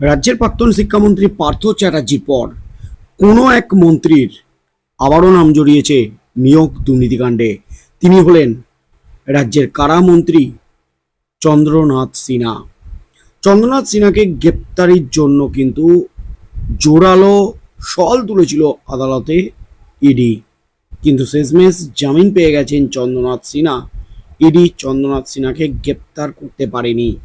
রাজ্যের প্রাক্তন শিক্ষামন্ত্রী পার্থ চ্যাটার্জির পর কোনো এক মন্ত্রীর আবারও নাম জড়িয়েছে নিয়োগ দুর্নীতিকাণ্ডে। তিনি হলেন রাজ্যের কারামন্ত্রী চন্দ্রনাথ সিনহা। চন্দ্রনাথ সিনহাকে গ্রেপ্তারির জন্য কিন্তু জোরালো সল তুলেছিল আদালতে ইডি। কিন্তু শেষমেশ জামিন পেয়ে গেছেন চন্দ্রনাথ সিনহা। ইডি চন্দ্রনাথ সিনহাকে গ্রেপ্তার করতে পারেনি।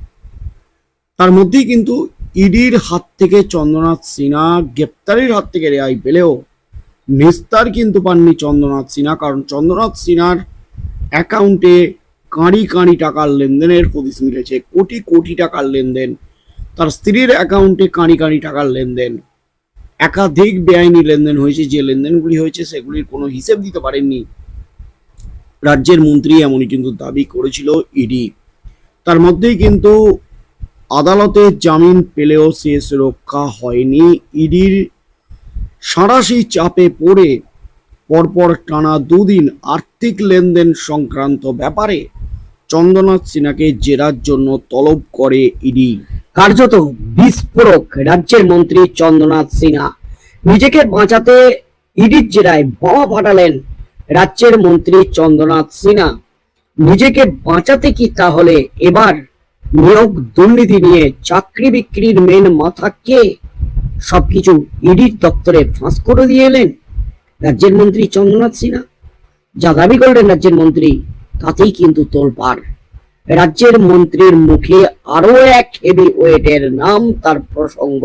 তার মধ্যেই কিন্তু ইডির হাত থেকে চন্দ্রনাথ সিনহা, গ্রেপ্তারির হাত থেকে রেহাই পেলেও নিস্তার কিন্তু পাননি চন্দ্রনাথ সিনহা, কারণ চন্দ্রনাথ সিনহার অ্যাকাউন্টে কাঁড়ি কাঁড়ি টাকার লেনদেনের হদিস মিলেছে, কোটি কোটি টাকার লেনদেন। তার স্ত্রীর অ্যাকাউন্টে কাঁড়ি কাঁড়ি টাকার লেনদেন। একাধিক বেআইনি লেনদেন হয়েছে, যে লেনদেনগুলি হয়েছে সেগুলির কোনো হিসেব দিতে পারেননি রাজ্যের মন্ত্রী, এমনই কিন্তু দাবি করেছিল ইডি। তার মধ্যেই কিন্তু আদালতে জামিন পেলেও শেষ রক্ষা হয়নি। ইডির সাঁড়াশি চাপে পড়ে পরপর টানা দুদিন আর্থিক লেনদেন সংক্রান্ত ব্যাপারে চন্দ্রনাথ সিনহাকে জেরার জন্য তলব করে ইডি। কার্যত বিস্ফোরক রাজ্যের মন্ত্রী চন্দ্রনাথ সিনহা। নিজেকে বাঁচাতে ইডির জেরায় বোমা ফাটালেন রাজ্যের মন্ত্রী চন্দ্রনাথ সিনহা। নিজেকে বাঁচাতে কি তাহলে? এবার নিয়োগ দুর্নীতি নিয়ে চাকরি বিক্রির মেন মাথা কে? সবকিছু ইডির দপ্তরে ফাঁস করে দিয়ে এলেন রাজ্যের মন্ত্রী চন্দ্রনাথ সিনহা। যা দাবি করলেন রাজ্যের মন্ত্রী, তাতেই কিন্তু তোলপাড়। রাজ্যের মন্ত্রীর মুখে আরও এক হেভি ওয়েটের নাম তার প্রসঙ্গ।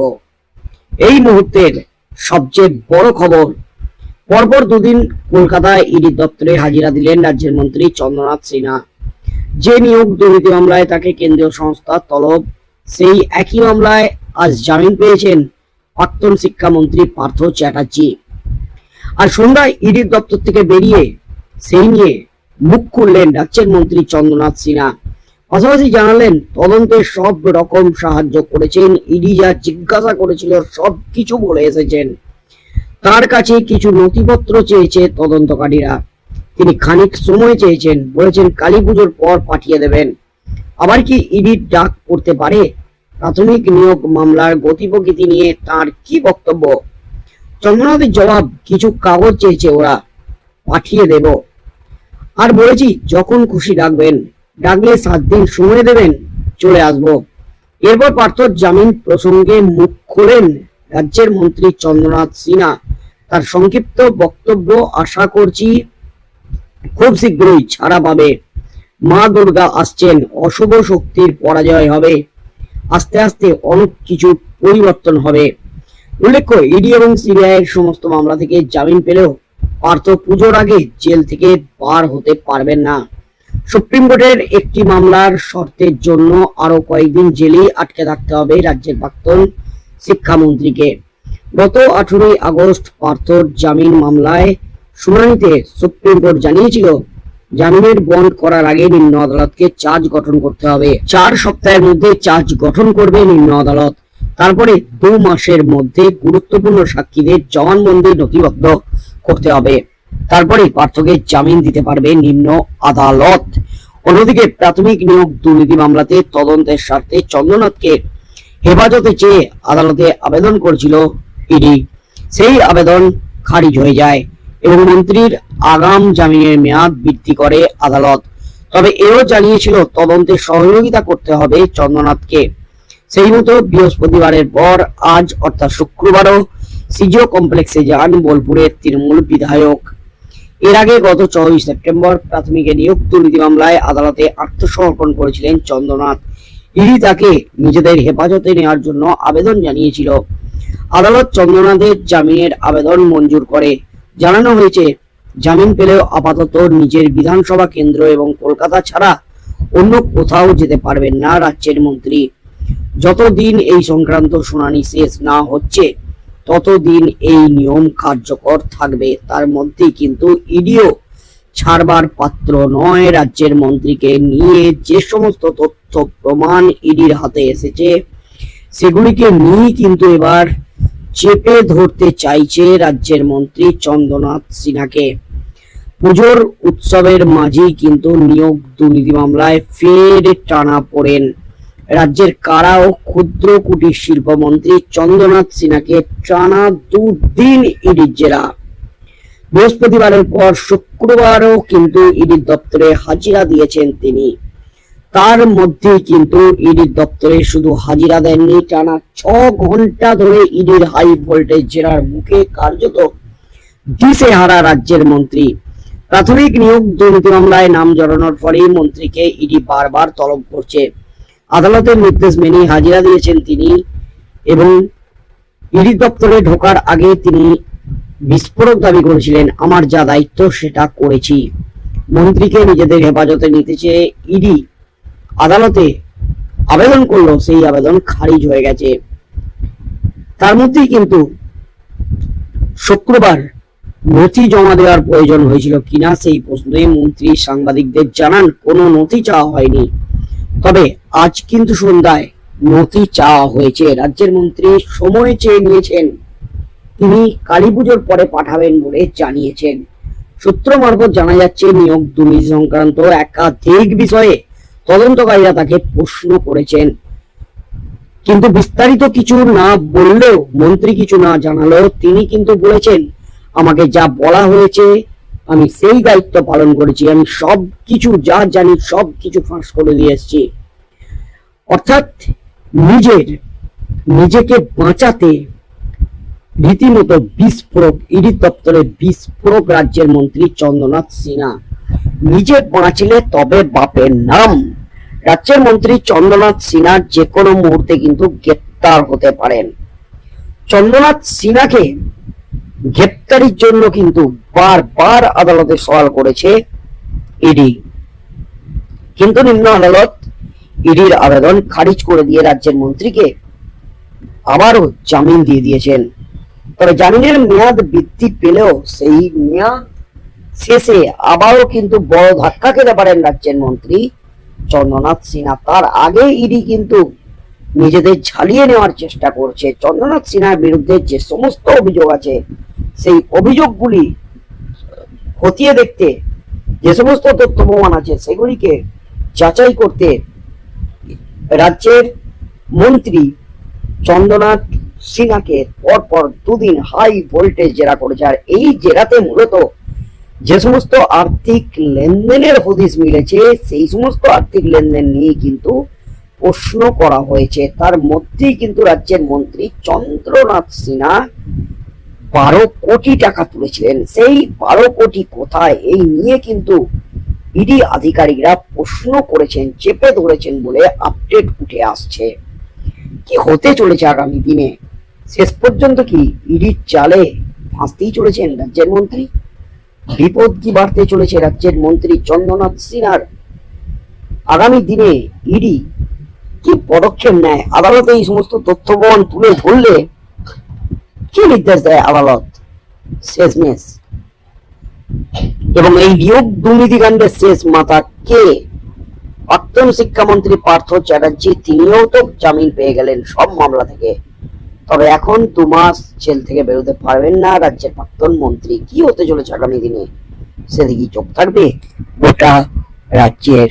এই মুহূর্তের সবচেয়ে বড় খবর, পরপর দুদিন কলকাতায় ইডি দপ্তরে হাজিরা দিলেন রাজ্যের মন্ত্রী চন্দ্রনাথ সিনহা। যে নিয়োগ দুর্নীতি মামলায় তাকে কেন্দ্রীয় সংস্থা তলব, সেই একই মামলায় আজ জামিন পেয়েছেন প্রাক্তন শিক্ষামন্ত্রী পার্থ চ্যাটার্জি। আর সন্ধ্যায় ইডির দপ্তর থেকে বেরিয়ে সেই নিয়ে মুখ খুললেন রাজ্যের মন্ত্রী চন্দ্রনাথ সিনহা। পাশাপাশি জানালেন, তদন্তে সব রকম সাহায্য করেছেন, ইডি যা জিজ্ঞাসা করেছিল সব কিছু বলে এসেছেন। তার কাছে কিছু নথিপত্র চেয়েছে তদন্তকারীরা। তিনি খানিক সময় চেয়েছেন, বলেছেন কালী পুজোর পর পাঠিয়ে দেবেন। আবার কি ইডির ডাক পড়তে পারে? প্রাথমিক নিয়োগ মামলার গতি প্রকৃতি নিয়ে তার কি বক্তব্য? চন্দ্রনাথের জবাব, কিছু কাগজ চেয়েছে ওরা, পাঠিয়ে দেব। আর বলেছি, যখন খুশি ডাকবেন, ডাকলে সাত দিন সময় দেবেন, চলে আসব। এরপর পার্থর জামিন প্রসঙ্গে মুখ খোলেন রাজ্যের মন্ত্রী চন্দ্রনাথ সিনহা। তার সংক্ষিপ্ত বক্তব্য, আশা করছি খুব শীঘ্রই ছাড়া পাবে। মা দুর্গা আসছেন, অশুভ শক্তির পরাজয় হবে। আস্তে আস্তে অনেক কিছু পরিবর্তন হবে। উল্লেখ্য ইডি এবং সিবিআই সমস্ত মামলা থেকে জামিন পেলেও পার্থ পুজোর আগে জেল থেকে বার হতে পারবেন না। সুপ্রিম কোর্টের একটি মামলার শর্তের জন্য আরও কয়েকদিন জেলেই আটকে থাকতে হবে রাজ্যের প্রাক্তন শিক্ষামন্ত্রীকে। গত আঠেরোই আগস্ট পার্থর জামিন মামলায় শুনানিতে সুপ্রিম কোর্ট জানিয়েছিল, জামিনের বন্ড করার আগে নিম্ন আদালতকে চার্জ গঠন করতে হবে। চার সপ্তাহের মধ্যে চার্জ গঠন করবে নিম্ন আদালত। তারপরে দু মাসের মধ্যে গুরুত্বপূর্ণ সাক্ষীদের জবানবন্দি নথিবদ্ধ করতে হবে। তারপরে পার্থকে জামিন দিতে পারবে নিম্ন আদালত। অন্যদিকে প্রাথমিক নিয়োগ দুর্নীতি মামলাতে তদন্তের স্বার্থে চন্দ্রনাথকে হেফাজতে চেয়ে আদালতে আবেদন করেছিল ইডি। সেই আবেদন খারিজ হয়ে যায়। এবং মন্ত্রীর আগাম জামিনের মেয়াদ বৃদ্ধি করে আদালত। তবে এও জানিয়েছিল, তদন্তে সহযোগিতা করতে হবে চন্দ্রনাথকে। সেই মতো বৃহস্পতিবারের পর আজ, অর্থাৎ শুক্রবারও, সিজিও কমপ্লেক্সে যান বোলপুরের তৃণমূল বিধায়ক। এর আগে গত চৌই সেপ্টেম্বর প্রাথমিক নিয়োগ দুর্নীতি মামলায় আদালতে আত্মসমর্পণ করেছিলেন চন্দ্রনাথ। ইডি তাকে নিজেদের হেফাজতে নেওয়ার জন্য আবেদন জানিয়েছিল। আদালত চন্দ্রনাথের জামিনের আবেদন মঞ্জুর করে জানানো হয়েছে, জামিন পেলেও আপাতত নিজের বিধানসভা কেন্দ্র এবং কলকাতা ছাড়া অন্য কোথাও যেতে পারবেন না রাজ্যের মন্ত্রী। যতদিন এই সংক্রান্ত শুনানি শেষ না হচ্ছে, ততদিন এই নিয়ম কার্যকর থাকবে। তার মধ্যে কিন্তু ইডিও ছাড়বার পাত্র নয় রাজ্যের মন্ত্রীকে নিয়ে। যে সমস্ত তথ্য প্রমাণ ইডির হাতে এসেছে, সেগুলিকে নিয়ে কিন্তু এবার চেপে ধরতে চাইছে রাজ্যের মন্ত্রী চন্দ্রনাথ সিনহাকে। পুজোর উৎসবের মাঝেই কিন্তু নিয়োগ দুর্নীতি মামলায় ফের টানা পড়েন। রাজ্যের কারা ও ক্ষুদ্র কুটির শিল্প মন্ত্রী চন্দ্রনাথ সিনহাকে টানা দুদিন ইডির জেরা। বৃহস্পতিবারের পর শুক্রবারও কিন্তু ইডির দপ্তরে হাজিরা দিয়েছেন তিনি। তার মধ্যে কিন্তু ইডির দপ্তরে শুধু হাজিরা দেননি, টানা ছ ঘণ্টা ধরে ইডির হাই ভোল্টেজ জেরার মুখে কার্যত দিশে হারা রাজ্যের মন্ত্রী। প্রাথমিক নিয়োগ দুর্নীতি মামলায় নাম জড়ানোর পরেই মন্ত্রীকে ইডি বারবার তলব করছে। আদালতের নির্দেশ মেনে হাজিরা দিয়েছেন তিনি এবং ইডি দপ্তরে ঢোকার আগে তিনি বিস্ফোরক দাবি করেছিলেন, আমার যা দায়িত্ব সেটা করেছি। মন্ত্রীকে নিজেদের হেফাজতে নিতে চেয়ে ইডি আদালতে আবেদন করল, সেই আবেদন খারিজ হয়ে গেছে। তার মধ্যেই কিন্তু শুক্রবার নথি জমা দেওয়ার প্রয়োজন হয়েছিল কিনা সেই প্রশ্নে মন্ত্রী সাংবাদিকদের জানান, কোনো নথি চাওয়া হয়নি। তবে আজ কিন্তু সন্ধ্যায় নথি চাওয়া হয়েছে। রাজ্যের মন্ত্রী সময় চেয়ে নিয়েছেন। তিনি কালী পুজোর পরে পাঠাবেন বলে জানিয়েছেন। সূত্র মারফত জানা যাচ্ছে, নিয়োগ দুর্নীতি সংক্রান্ত একাধিক বিষয়ে তদন্তকারীরা তাকে প্রশ্ন করেছেন। কিন্তু বিস্তারিত কিছু না বললেও, মন্ত্রী কিছু না জানালেও তিনি কিন্তু বলেছেন, আমাকে যা বলা হয়েছে, আমি সেই দায়িত্ব পালন করেছি। আমি সব কিছু যা জানি, সব কিছু ফাঁস করে দিয়ে এসেছি। অর্থাৎ নিজের, নিজেকে বাঁচাতে রীতিমতো বিস্ফোরক, ইডি দপ্তরে বিস্ফোরক রাজ্যের মন্ত্রী চন্দ্রনাথ সিনহা নিজে বাঁচলে তবে বাপের নাম। রাজ্যের মন্ত্রী চন্দ্রনাথ সিনহা যে কোনো মুহূর্তে কিন্তু গ্রেপ্তার হতে পারেন। চন্দ্রনাথ সিনহাকে গ্রেপ্তারির জন্য কিন্তু বারবার আদালতে সওয়াল করেছে ইডি। কিন্তু নিম্ন আদালত ইডির আবেদন খারিজ করে দিয়ে রাজ্যের মন্ত্রীকে আবারও জামিন দিয়ে দিয়েছেন। তবে জামিনের মেয়াদ বৃদ্ধি পেলেও সেই মেয়াদ শেষে আবারও কিন্তু বড় ধাক্কা খেতে পারেন রাজ্যের মন্ত্রী চন্দ্রনাথ সিনহা তার আগে ইডি কিন্তু নিজেদের ঝালিয়ে নেওয়ার চেষ্টা করছে। চন্দ্রনাথ সিনহার বিরুদ্ধে যে সমস্ত অভিযোগ আছে, সেই অভিযোগগুলি খতিয়ে দেখতে যে সমস্ত তথ্য প্রমাণ আছে, সেগুলিকে যাচাই করতে রাজ্যের মন্ত্রী চন্দ্রনাথ সিনহাকে পরপর দুদিন হাই ভোল্টেজ জেরা করেছে। আর এই জেরাতে মূলত যে সমস্ত আর্থিক লেনদেনের হদিস মিলেছে, সেই সমস্ত আর্থিক লেনদেন নিয়ে কিন্তু প্রশ্ন করা হয়েছে। তার মধ্যেই কিন্তু রাজ্যের মন্ত্রী চন্দ্রনাথ সিনহা বারো কোটি টাকা তুলেছিলেন। সেই বারো কোটি কোথায়? এই নিয়ে কিন্তু ইডি আধিকারিকরা প্রশ্ন করেছেন, চেপে ধরেছেন বলে আপডেট উঠে আসছে। কি হতে চলেছে আগামী দিনে? শেষ পর্যন্ত কি ইডির চালে ফাঁসতেই চলেছেন রাজ্যের মন্ত্রী? বিপদ কি বাড়তে চলেছে রাজ্যের মন্ত্রী চন্দ্রনাথ সিনহার? আগামী দিনে ইডি কি পদক্ষেপ নেয়? আদালতে এই সমস্ত তথ্য প্রমাণ তুলে ধরলে কি নির্দেশ দেয় আদালত? শেষমেশ। এবং এই নিয়োগ দুর্নীতিকাণ্ডের শেষ মাথা কে? প্রাক্তন শিক্ষামন্ত্রী পার্থ চ্যাটার্জি তিনিও তো জামিন পেয়ে গেলেন সব মামলা থেকে। তবে এখন দু মাস জেল থেকে বেরোতে পারবেন না, রাজ্যের প্রাক্তন মন্ত্রী। কি হতে চলেছে আগামী দিনে? সেদিকে চোখ থাকবে গোটা রাজ্যের